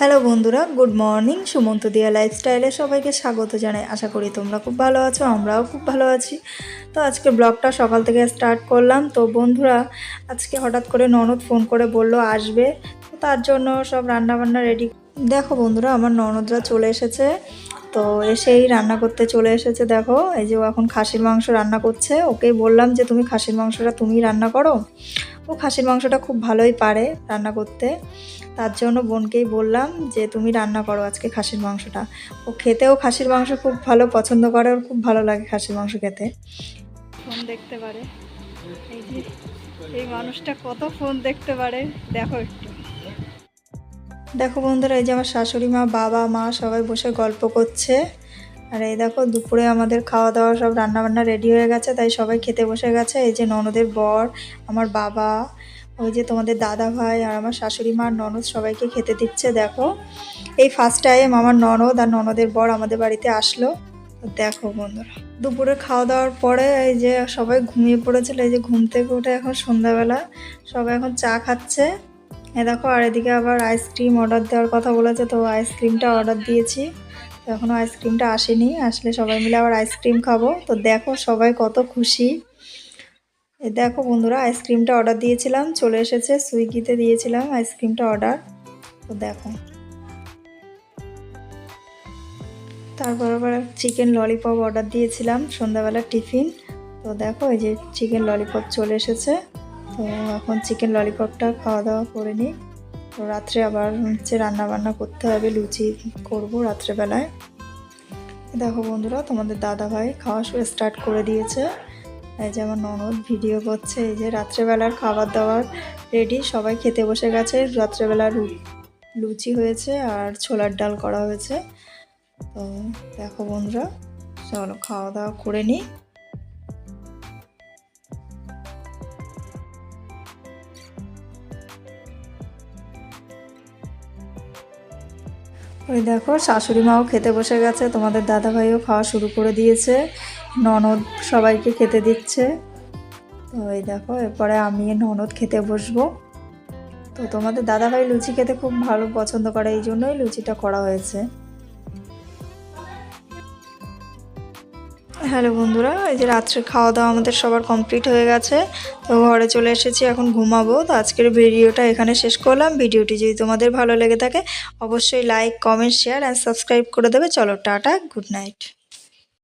Hello বন্ধুরা, good morning. Sumanta দিয়া লাইফস্টাইলে সবাইকে স্বাগত জানাই। আশা করি তোমরা খুব ভালো আছো, আমরাও খুব ভালো আছি। তো আজকে ব্লগটা সকাল থেকে স্টার্ট করলাম। তো বন্ধুরা, আজকে হঠাৎ করে ননদ ফোন করে বলল আসবে। তার জন্য সব রান্নাবান্না রেডি দেখো বন্ধুরা, আমার ননদরা চলে এসেছে। তো এসেই রান্না করতে চলে এসেছে, দেখো। এই যে ও এখন খাসির মাংস রান্না করছে। ওকেই বললাম যে, তুমি খাসির মাংসটা তুমি রান্না করো। ও খাসির মাংসটা খুব ভালোই পারে রান্না করতে। তার জন্য বোনকেই বললাম যে, তুমি রান্না করো আজকে খাসির মাংসটা। ও খেতেও খাসির মাংস খুব ভালো পছন্দ করে, ওর খুব ভালো লাগে খাসির মাংস খেতে। ফোন দেখতে পারে। এই যে, এই মানুষটা কত ফোন দেখতে পারে, দেখো একটু। দেখো বন্ধুরা, এই যে আমার শাশুড়ি মা, বাবা, মা সবাই বসে গল্প করছে। আর এই দেখো, দুপুরে আমাদের খাওয়া দাওয়া সব রান্নাবান্না রেডি হয়ে গেছে, তাই সবাই খেতে বসে গেছে। এই যে ননদের বর, আমার বাবা, ওই যে তোমাদের দাদা ভাই আর আমার শাশুড়ি মা, ননদ সবাইকে খেতে দিচ্ছে, দেখো। এই ফার্স্ট টাইম আমার ননদ আর ননদের বর আমাদের বাড়িতে আসলো। দেখো বন্ধুরা, দুপুরে খাওয়া দাওয়ার পরে এই যে সবাই ঘুমিয়ে পড়েছিল, এই যে ঘুম থেকে উঠে এখন সন্ধ্যাবেলা সবাই এখন চা খাচ্ছে। এ দেখো, আর এদিকে আবার আইসক্রিম অর্ডার দেওয়ার কথা বলেছে, তো আইসক্রিমটা অর্ডার দিয়েছি। তো এখনও আইসক্রিমটা আসেনি, আসলে সবাই মিলে আবার আইসক্রিম খাব। তো দেখো, সবাই কত খুশি। এ দেখো বন্ধুরা আইসক্রিমটা অর্ডার দিয়েছিলাম, চলে এসেছে, সুইগিতে দিয়েছিলাম আইসক্রিমটা অর্ডার তো দেখো। তারপর আবার চিকেন ললিপপ অর্ডার দিয়েছিলাম, সন্ধ্যাবেলার টিফিন তো দেখো, এই যে চিকেন ললিপপ চলে এসেছে। তো এখন চিকেন ললিপপটা খাওয়া দাওয়া করে নিই। তো রাত্রে আবার হচ্ছে রান্না বান্না করতে হবে, লুচি করব রাত্রেবেলায়। দেখো বন্ধুরা, তোমাদের দাদা ভাই খাওয়া শুরু স্টার্ট করে দিয়েছে। এই যে আমার ননদ ভিডিও করছে, এই যে রাত্রেবেলার খাবার দাবার রেডি সবাই খেতে বসে গেছে। রাত্রেবেলা রু- লুচি হয়েছে আর ছোলার ডাল করা হয়েছে। তো দেখো বন্ধুরা, চলো খাওয়া দাওয়া করে নিই। ওই দেখো, শাশুড়ি মাও খেতে বসে গেছে। তোমাদের দাদা ভাইও খাওয়া শুরু করে দিয়েছে। ননদ সবাইকে খেতে দিচ্ছে। তো এই দেখো, এরপরে আমি ননদ খেতে বসবো। তো তোমাদের দাদা ভাই লুচি খেতে খুব ভালো পছন্দ করে, এই জন্যই লুচিটা করা হয়েছে। হ্যালো বন্ধুরা, এই যে রাত্রে খাওয়া দাওয়া আমাদের সবার কমপ্লিট হয়ে গেছে। তো ঘরে চলে এসেছি, এখন ঘুমাবো। তো আজকের ভিডিওটা এখানে শেষ করলাম। ভিডিওটি যদি তোমাদের ভালো লেগে থাকে, অবশ্যই like comment share and subscribe করে দেবে। চলো, টাটা গুড নাইট